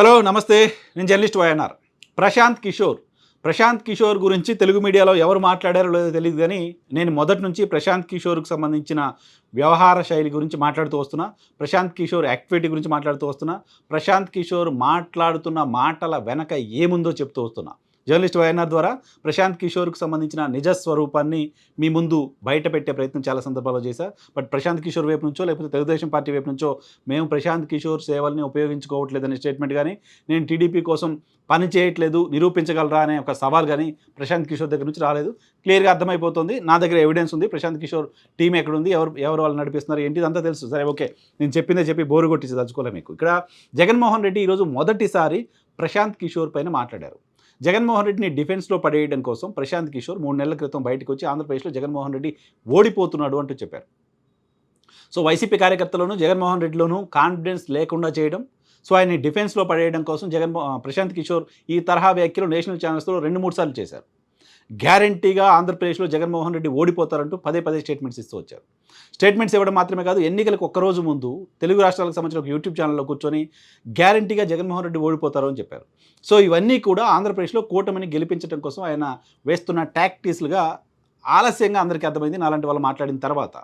Hello నమస్తే. నేను journalist YNR Prashant Kishor. Prashant Kishor గురించి తెలుగు మీడియాలో ఎవరు మాట్లాడారో లేదో తెలియదు కానీ నేను మొదటి నుంచి ప్రశాంత్ కిషోర్కు సంబంధించిన వ్యవహార శైలి గురించి మాట్లాడుతూ వస్తున్నా. ప్రశాంత్ కిషోర్ యాక్టివిటీ గురించి మాట్లాడుతూ వస్తున్నా. ప్రశాంత్ కిషోర్ మాట్లాడుతున్న మాటల వెనక ఏముందో చెప్తూ వస్తున్నా. జర్నలిస్ట్ వైఎన్ఆర్ ద్వారా ప్రశాంత్ కిషోర్కు సంబంధించిన నిజ స్వరూపాన్ని మీ ముందు బయట పెట్టే ప్రయత్నం చాలా సందర్భాల్లో చేశా. బట్ ప్రశాంత్ కిషోర్ వైపు నుంచో లేకపోతే తెలుగుదేశం పార్టీ వైపు నుంచో మేము ప్రశాంత్ కిషోర్ సేవల్ని ఉపయోగించుకోవట్లేదనే స్టేట్మెంట్ కానీ నేను టీడీపీ కోసం పని చేయట్లేదు నిరూపించగలరా అనే ఒక సవాల్ కానీ ప్రశాంత్ కిషోర్ దగ్గర నుంచి రాలేదు. క్లియర్గా అర్థమైపోతుంది. నా దగ్గర ఎవిడెన్స్ ఉంది. ప్రశాంత్ కిషోర్ టీం ఎక్కడ ఉంది ఎవరు ఎవరు వాళ్ళు నడిపిస్తున్నారు? ఏంటి? అంతా తెలుసు. సరే ఓకే. నేను చెప్పిందే చెప్పి బోరు కొట్టించి తలుచుకోలే మీకు. ఇక్కడ జగన్మోహన్ రెడ్డి ఈరోజు మొదటిసారి ప్రశాంత్ కిషోర్ పైన మాట్లాడారు. జగన్మోహన్ రెడ్డిని డిఫెన్స్లో పడేయడం కోసం ప్రశాంత్ కిషోర్ మూడు నెలల క్రితం బయటకు వచ్చి ఆంధ్రప్రదేశ్లో జగన్మోహన్ రెడ్డి ఓడిపోతున్నాడు అంటూ చెప్పారు. సో వైసీపీ కార్యకర్తలను జగన్మోహన్ రెడ్డిలోనూ కాన్ఫిడెన్స్ లేకుండా చేయడం సో ఆయన్ని డిఫెన్స్లో పడేయడం కోసం జగన్మో ప్రశాంత్ కిషోర్ ఈ తరహా వ్యాఖ్యలు నేషనల్ ఛానల్స్లో రెండు మూడు సార్లు చేశారు. గ్యారంటీగా ఆంధ్రప్రదేశ్లో జగన్మోహన్ రెడ్డి ఓడిపోతారంటూ పదే పదే స్టేట్మెంట్స్ ఇస్తూ వచ్చారు. స్టేట్మెంట్స్ ఇవ్వడం మాత్రమే కాదు ఎన్నికలకు ఒక్కరోజు ముందు తెలుగు రాష్ట్రాలకు సంబంధించిన ఒక యూట్యూబ్ ఛానల్లో కూర్చొని గ్యారంటీగా జగన్మోహన్ రెడ్డి ఓడిపోతారు అని చెప్పారు. సో ఇవన్నీ కూడా ఆంధ్రప్రదేశ్లో కూటమిని గెలిపించడం కోసం ఆయన వేస్తున్న టాక్టీస్లుగా ఆలస్యంగా అందరికీ అర్థమైంది. నాలాంటి వాళ్ళు మాట్లాడిన తర్వాత.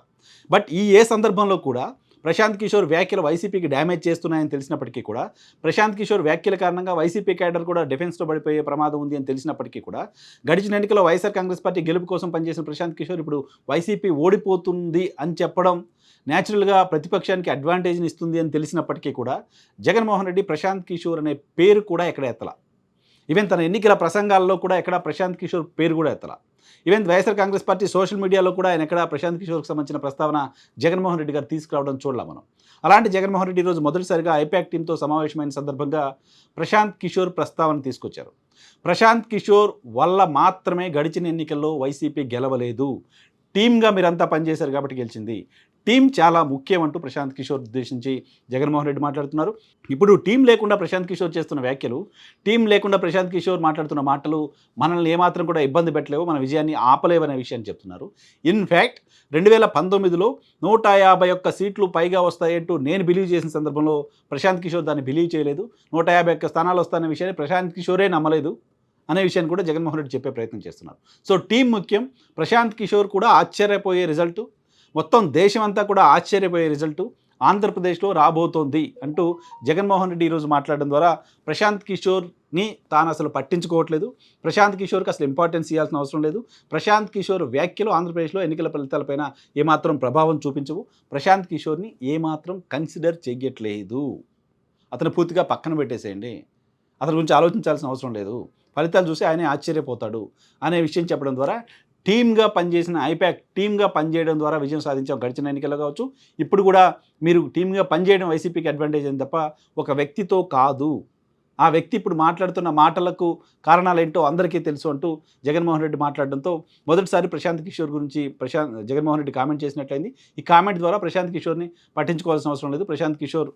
బట్ ఈ ఏ సందర్భంలో కూడా ప్రశాంత్ కిషోర్ వ్యాఖ్యలు వైసీపీకి డ్యామేజ్ చేస్తున్నాయని తెలిసినప్పటికీ కూడా ప్రశాంత్ కిషోర్ వ్యాఖ్యల కారణంగా వైసీపీ క్యాడర్ కూడా డిఫెన్స్లో పడిపోయే ప్రమాదం ఉంది అని తెలిసినప్పటికీ కూడా గడిచిన ఎన్నికలో వైఎస్ఆర్ కాంగ్రెస్ పార్టీ గెలుపు కోసం పనిచేసిన ప్రశాంత్ కిషోర్ ఇప్పుడు వైసీపీ ఓడిపోతుంది అని చెప్పడం న్యాచురల్గా ప్రతిపక్షానికి అడ్వాంటేజ్ని ఇస్తుంది అని తెలిసినప్పటికీ కూడా జగన్మోహన్ రెడ్డి ప్రశాంత్ కిషోర్ అనే పేరు కూడా ఎక్కడ ఎత్తల? ఈవెన్ తన ఎన్నికల ప్రసంగాల్లో కూడా ఎక్కడ ప్రశాంత్ కిషోర్ పేరు కూడా ఎత్తల. Even YSR Congress party social మీడియాలో కూడా ఆయన ఎక్కడ ప్రశాంత్ కిషోర్కి సంబంధించిన ప్రస్తావన జగన్మోహన్ రెడ్డి గారు తీసుకురావడం చూడలేం మనం. అలాంటి జగన్మోహన్ రెడ్డి ఈరోజు మొదటిసారిగా ఐపాక్ టీంతో సమావేశమైన సందర్భంగా ప్రశాంత్ కిషోర్ ప్రస్తావన తీసుకొచ్చారు. ప్రశాంత్ కిషోర్ వల్ల మాత్రమే గడిచిన ఎన్నికల్లో వైసీపీ గెలవలేదు. టీమ్గా మీరంతా పనిచేశారు కాబట్టి గెలిచింది. టీం చాలా ముఖ్యం అంటూ ప్రశాంత్ కిషోర్ ఉద్దేశించి జగన్మోహన్ రెడ్డి మాట్లాడుతున్నారు. ఇప్పుడు టీం లేకుండా ప్రశాంత్ కిషోర్ చేస్తున్న వ్యాఖ్యలు టీం లేకుండా ప్రశాంత్ కిషోర్ మాట్లాడుతున్న మాటలు మనల్ని ఏమాత్రం కూడా ఇబ్బంది పెట్టలేవు మన విజయాన్ని ఆపలేవనే విషయాన్ని చెప్తున్నారు. ఇన్ఫ్యాక్ట్ రెండు వేల పంతొమ్మిదిలో నూట యాభై ఒక్క సీట్లు పైగా వస్తాయంటూ నేను బిలీవ్ చేసిన సందర్భంలో ప్రశాంత్ కిషోర్ దాన్ని బిలీవ్ చేయలేదు. నూట యాభై ఒక్క స్థానాలు వస్తాయనే విషయాన్ని ప్రశాంత్ కిషోరే నమ్మలేదు అనే విషయాన్ని కూడా జగన్మోహన్ రెడ్డి చెప్పే ప్రయత్నం చేస్తున్నారు. సో టీం ముఖ్యం ప్రశాంత్ కిషోర్ కూడా ఆశ్చర్యపోయే రిజల్టు మొత్తం దేశమంతా కూడా ఆశ్చర్యపోయే రిజల్టు ఆంధ్రప్రదేశ్లో రాబోతోంది అంటూ జగన్మోహన్ రెడ్డి ఈరోజు మాట్లాడడం ద్వారా ప్రశాంత్ కిషోర్ని తాను అసలు పట్టించుకోవట్లేదు. ప్రశాంత్ కిషోర్కి అసలు ఇంపార్టెన్స్ ఇవ్వాల్సిన అవసరం లేదు. ప్రశాంత్ కిషోర్ వ్యాఖ్యలు ఆంధ్రప్రదేశ్లో ఎన్నికల ఫలితాలపైన ఏమాత్రం ప్రభావం చూపించవు. ప్రశాంత్ కిషోర్ని ఏమాత్రం కన్సిడర్ చేయట్లేదు అతను పూర్తిగా పక్కన పెట్టేసేయండి. అతని గురించి ఆలోచించాల్సిన అవసరం లేదు. ఫలితాలు చూసి ఆయనే ఆశ్చర్యపోతాడు అనే విషయం చెప్పడం ద్వారా టీమ్గా పనిచేసిన ఐపాక్ టీమ్గా పనిచేయడం ద్వారా విజయం సాధించాం. గడిచిన ఎన్నికలు కావచ్చు. ఇప్పుడు కూడా మీరు టీమ్గా పనిచేయడం వైసీపీకి అడ్వాంటేజ్ అని తప్ప ఒక వ్యక్తితో కాదు. ఆ వ్యక్తి ఇప్పుడు మాట్లాడుతున్న మాటలకు కారణాలు ఏంటో అందరికీ తెలుసు అంటూ జగన్మోహన్ రెడ్డి మాట్లాడడంతో మొదటిసారి ప్రశాంత్ కిషోర్ గురించి ప్రశాంత్ జగన్మోహన్ రెడ్డి కామెంట్ చేసినట్లయింది. ఈ కామెంట్ ద్వారా ప్రశాంత్ కిషోర్ని పట్టించుకోవాల్సిన అవసరం లేదు. ప్రశాంత్ కిషోర్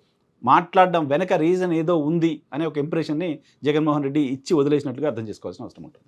మాట్లాడడం వెనక రీజన్ ఏదో ఉంది అనే ఒక ఇంప్రెషన్ని జగన్మోహన్ రెడ్డి ఇచ్చి వదిలేసినట్లుగా అర్థం చేసుకోవాల్సిన అవసరం ఉంటుంది.